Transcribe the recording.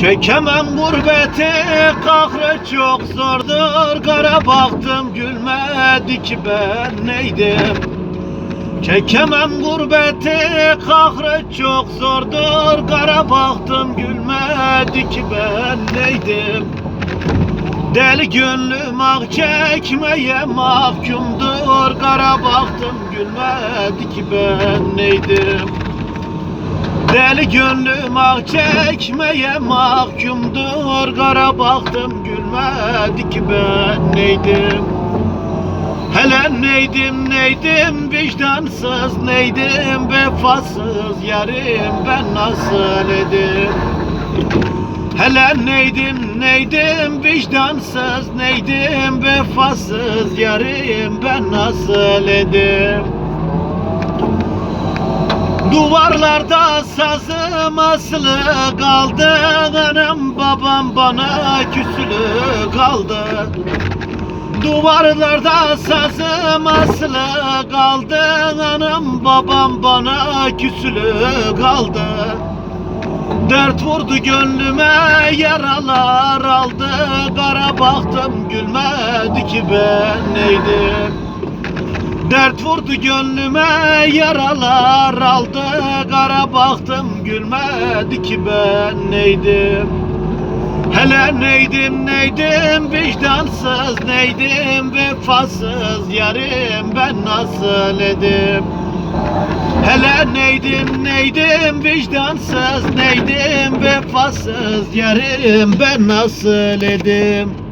Çekemem gurbeti kahrı çok zordur. Kara baktım gülmedi ki ben neydim? Çekemem gurbeti kahrı çok zordur. Kara baktım gülmedi ki ben neydim? Deli gönlüm ah çekmeye mahkumdur. Kara baktım gülmedi ki ben neydim Deli gönlüm ah çekmeye mahkumdur. Kara baktım gülmedi ki ben neydim? Hele neydim neydim? Vicdansız neydim? Vefasız yarim ben nasıl edim? Hele neydim neydim? Vicdansız neydim? Vefasız yarim ben nasıl edim Duvarlarda sazım asılı kaldı. Anam babam bana küsülü kaldı. Duvarlarda sazım asılı kaldı. Anam babam bana küsülü kaldı. Dert vurdu gönlüme yaralar aldı. Kara baktım gülmedi ki ben neydim Dert vurdu gönlüme yaralar aldı. Kara baktım gülmedi ki ben neydim? Hele neydim neydim? Vicdansız neydim? Vefasız yarim ben nasıl edim? Hele neydim neydim? Vicdansız neydim? Vefasız yarim ben nasıl edim